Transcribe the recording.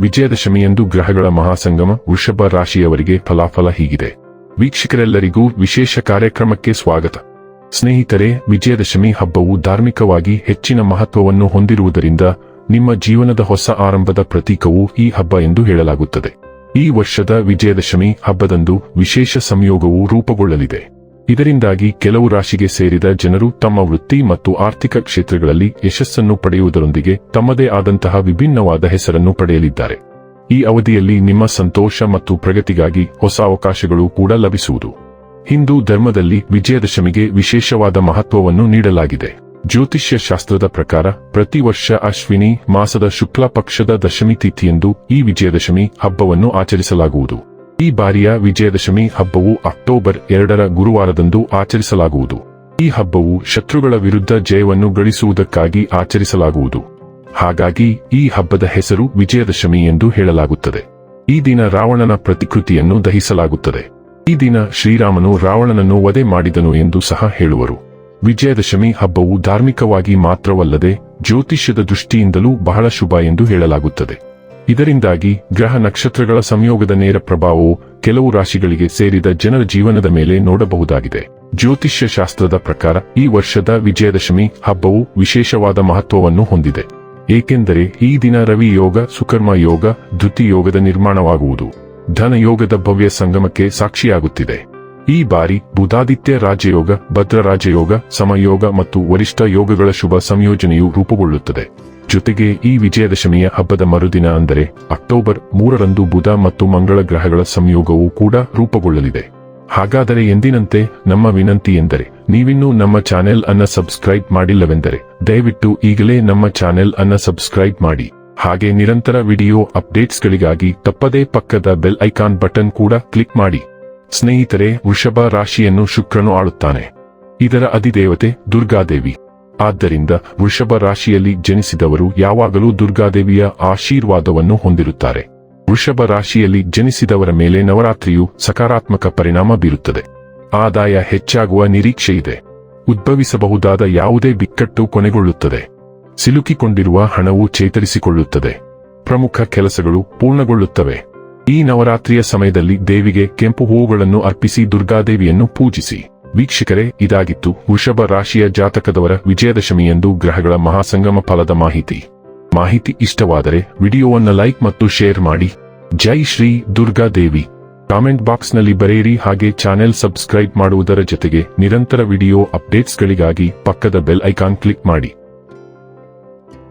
ವಿಜಯದಶಮಿಯಂದು ಗ್ರಹಗಳ ಮಹಾಸಂಗಮ ವೃಷಭ ರಾಶಿಯವರಿಗೆ ಫಲಾಫಲ ಹೀಗಿದೆ. ವೀಕ್ಷಕರೆಲ್ಲರಿಗೂ ವಿಶೇಷ ಕಾರ್ಯಕ್ರಮಕ್ಕೆ ಸ್ವಾಗತ. ಸ್ನೇಹಿತರೆ, ವಿಜಯದಶಮಿ ಹಬ್ಬವು ಧಾರ್ಮಿಕವಾಗಿ ಹೆಚ್ಚಿನ ಮಹತ್ವವನ್ನು ಹೊಂದಿರುವುದರಿಂದ ನಿಮ್ಮ ಜೀವನದ ಹೊಸ ಆರಂಭದ ಪ್ರತೀಕವು ಈ ಹಬ್ಬ ಎಂದು ಹೇಳಲಾಗುತ್ತದೆ. ಈ ವರ್ಷದ ವಿಜಯದಶಮಿ ಹಬ್ಬದಂದು ವಿಶೇಷ ಸಂಯೋಗವು ರೂಪುಗೊಳ್ಳಲಿದೆ. ಇದರಿಂದಾಗಿ ಕೆಲವು ರಾಶಿಗೆ ಸೇರಿದ ಜನರು ತಮ್ಮ ವೃತ್ತಿ ಮತ್ತು ಆರ್ಥಿಕ ಕ್ಷೇತ್ರಗಳಲ್ಲಿ ಯಶಸ್ಸನ್ನು ಪಡೆಯುವುದರೊಂದಿಗೆ ತಮ್ಮದೇ ಆದಂತಹ ವಿಭಿನ್ನವಾದ ಹೆಸರನ್ನು ಪಡೆಯಲಿದ್ದಾರೆ. ಈ ಅವಧಿಯಲ್ಲಿ ನಿಮ್ಮ ಸಂತೋಷ ಮತ್ತು ಪ್ರಗತಿಗಾಗಿ ಹೊಸ ಅವಕಾಶಗಳು ಕೂಡ ಲಭಿಸುವುದು. ಹಿಂದೂ ಧರ್ಮದಲ್ಲಿ ವಿಜಯದಶಮಿಗೆ ವಿಶೇಷವಾದ ಮಹತ್ವವನ್ನು ನೀಡಲಾಗಿದೆ. ಜ್ಯೋತಿಷ್ಯ ಶಾಸ್ತ್ರದ ಪ್ರಕಾರ ಪ್ರತಿ ವರ್ಷ ಅಶ್ವಿನಿ ಮಾಸದ ಶುಕ್ಲ ಪಕ್ಷದ ದಶಮಿ ತಿಥಿಯಂದು ಈ ವಿಜಯದಶಮಿ ಹಬ್ಬವನ್ನು ಆಚರಿಸಲಾಗುವುದು. ಈ ಬಾರಿಯ ವಿಜಯದಶಮಿ ಹಬ್ಬವು ಅಕ್ಟೋಬರ್ ಎರಡರ ಗುರುವಾರದಂದು ಆಚರಿಸಲಾಗುವುದು. ಈ ಹಬ್ಬವು ಶತ್ರುಗಳ ವಿರುದ್ಧ ಜಯವನ್ನು ಗಳಿಸುವುದಕ್ಕಾಗಿ ಆಚರಿಸಲಾಗುವುದು. ಹಾಗಾಗಿ ಈ ಹಬ್ಬದ ಹೆಸರು ವಿಜಯದಶಮಿ ಎಂದು ಹೇಳಲಾಗುತ್ತದೆ. ಈ ದಿನ ರಾವಣನ ಪ್ರತಿಕೃತಿಯನ್ನು ದಹಿಸಲಾಗುತ್ತದೆ. ಈ ದಿನ ಶ್ರೀರಾಮನು ರಾವಣನನ್ನು ವಧೆ ಮಾಡಿದನು ಎಂದು ಸಹ ಹೇಳುವರು. ವಿಜಯದಶಮಿ ಹಬ್ಬವು ಧಾರ್ಮಿಕವಾಗಿ ಮಾತ್ರವಲ್ಲದೆ ಜ್ಯೋತಿಷ್ಯದ ದೃಷ್ಟಿಯಿಂದಲೂ ಬಹಳ ಶುಭ ಎಂದು ಹೇಳಲಾಗುತ್ತದೆ. ಇದರಿಂದಾಗಿ ಗ್ರಹ ನಕ್ಷತ್ರಗಳ ಸಂಯೋಗದ ನೇರ ಪ್ರಭಾವವು ಕೆಲವು ರಾಶಿಗಳಿಗೆ ಸೇರಿದ ಜನರ ಜೀವನದ ಮೇಲೆ ನೋಡಬಹುದಾಗಿದೆ. ಜ್ಯೋತಿಷ್ಯ ಶಾಸ್ತ್ರದ ಪ್ರಕಾರ ಈ ವರ್ಷದ ವಿಜಯದಶಮಿ ಹಬ್ಬವು ವಿಶೇಷವಾದ ಮಹತ್ವವನ್ನು ಹೊಂದಿದೆ. ಏಕೆಂದರೆ ಈ ದಿನ ರವಿ ಯೋಗ, ಸುಕರ್ಮ ಯೋಗ, ಧೃತಿ ಯೋಗದ ನಿರ್ಮಾಣವಾಗುವುದು. ಧನ ಯೋಗದ ಭವ್ಯ ಸಂಗಮಕ್ಕೆ ಸಾಕ್ಷಿಯಾಗುತ್ತಿದೆ. ಈ ಬಾರಿ ಬುಧಾದಿತ್ಯ ರಾಜಯೋಗ ಭದ್ರ ರಾಜಯೋಗ ಸಮಯೋಗ ಮತ್ತು ವರಿಷ್ಠ ಯೋಗಗಳ ಶುಭ ಸಂಯೋಜನೆಯು ರೂಪುಗೊಳ್ಳುತ್ತದೆ. ಜೊತೆಗೆ ಈ ವಿಜಯದಶಮಿಯ ಹಬ್ಬದ ಮರುದಿನ ಅಂದರೆ ಅಕ್ಟೋಬರ್ ಮೂರರಂದು ಬುಧ ಮತ್ತು ಮಂಗಳ ಗ್ರಹಗಳ ಸಂಯೋಗವೂ ಕೂಡ ರೂಪುಗೊಳ್ಳಲಿದೆ. ಹಾಗಾದರೆ ಎಂದಿನಂತೆ ನಮ್ಮ ವಿನಂತಿ ಎಂದರೆ ನೀವಿನ್ನೂ ನಮ್ಮ ಚಾನೆಲ್ ಅನ್ನ ಸಬ್ಸ್ಕ್ರೈಬ್ ಮಾಡಿಲ್ಲವೆಂದರೆ ದಯವಿಟ್ಟು ಈಗಲೇ ನಮ್ಮ ಚಾನೆಲ್ ಅನ್ನ ಸಬ್ಸ್ಕ್ರೈಬ್ ಮಾಡಿ. ಹಾಗೆ ನಿರಂತರ ವಿಡಿಯೋ ಅಪ್ಡೇಟ್ಸ್ಗಳಿಗಾಗಿ ತಪ್ಪದೇ ಪಕ್ಕದ ಬೆಲ್ ಐಕಾನ್ ಬಟನ್ ಕೂಡ ಕ್ಲಿಕ್ ಮಾಡಿ. ಸ್ನೇಹಿತರೆ, ವೃಷಭ ರಾಶಿಯನ್ನು ಶುಕ್ರನು ಆಳುತ್ತಾನೆ. ಇದರ ಅಧಿದೇವತೆ ದುರ್ಗಾದೇವಿ. ಆದ್ದರಿಂದ ವೃಷಭ ರಾಶಿಯಲ್ಲಿ ಜನಿಸಿದವರು ಯಾವಾಗಲೂ ದುರ್ಗಾದೇವಿಯ ಆಶೀರ್ವಾದವನ್ನು ಹೊಂದಿರುತ್ತಾರೆ. ವೃಷಭ ರಾಶಿಯಲ್ಲಿ ಜನಿಸಿದವರ ಮೇಲೆ ನವರಾತ್ರಿಯು ಸಕಾರಾತ್ಮಕ ಪರಿಣಾಮ ಬೀರುತ್ತದೆ. ಆದಾಯ ಹೆಚ್ಚಾಗುವ ನಿರೀಕ್ಷೆ ಇದೆ. ಉದ್ಭವಿಸಬಹುದಾದ ಯಾವುದೇ ಬಿಕ್ಕಟ್ಟು ಕೊನೆಗೊಳ್ಳುತ್ತದೆ. ಸಿಲುಕಿಕೊಂಡಿರುವ ಹಣವು ಚೇತರಿಸಿಕೊಳ್ಳುತ್ತದೆ. ಪ್ರಮುಖ ಕೆಲಸಗಳು ಪೂರ್ಣಗೊಳ್ಳುತ್ತವೆ. ಈ ನವರಾತ್ರಿಯ ಸಮಯದಲ್ಲಿ ದೇವಿಗೆ ಕೆಂಪು ಹೂವುಗಳನ್ನು ಅರ್ಪಿಸಿ ದುರ್ಗಾದೇವಿಯನ್ನು ಪೂಜಿಸಿ. ವೀಕ್ಷಕರೇ, ಇದಾಗಿತ್ತು ವೃಷಭ ರಾಶಿಯ ಜಾತಕದವರ ವಿಜಯದಶಮಿಯಂದು ಗ್ರಹಗಳ ಮಹಾಸಂಗಮ ಫಲದ ಮಾಹಿತಿ. ಮಾಹಿತಿ ಇಷ್ಟವಾದರೆ ವಿಡಿಯೋವನ್ನು ಲೈಕ್ ಮತ್ತು ಶೇರ್ ಮಾಡಿ. ಜೈ ಶ್ರೀ ದುರ್ಗಾ ದೇವಿ. ಕಾಮೆಂಟ್ ಬಾಕ್ಸ್ನಲ್ಲಿ ಬರೆಯಿರಿ ಹಾಗೆ ಚಾನೆಲ್ ಸಬ್ಸ್ಕ್ರೈಬ್ ಮಾಡುವುದರ ಜೊತೆಗೆ ನಿರಂತರ ವಿಡಿಯೋ ಅಪ್ಡೇಟ್ಸ್ಗಳಿಗಾಗಿ ಪಕ್ಕದ ಬೆಲ್ ಐಕಾನ್ ಕ್ಲಿಕ್ ಮಾಡಿ.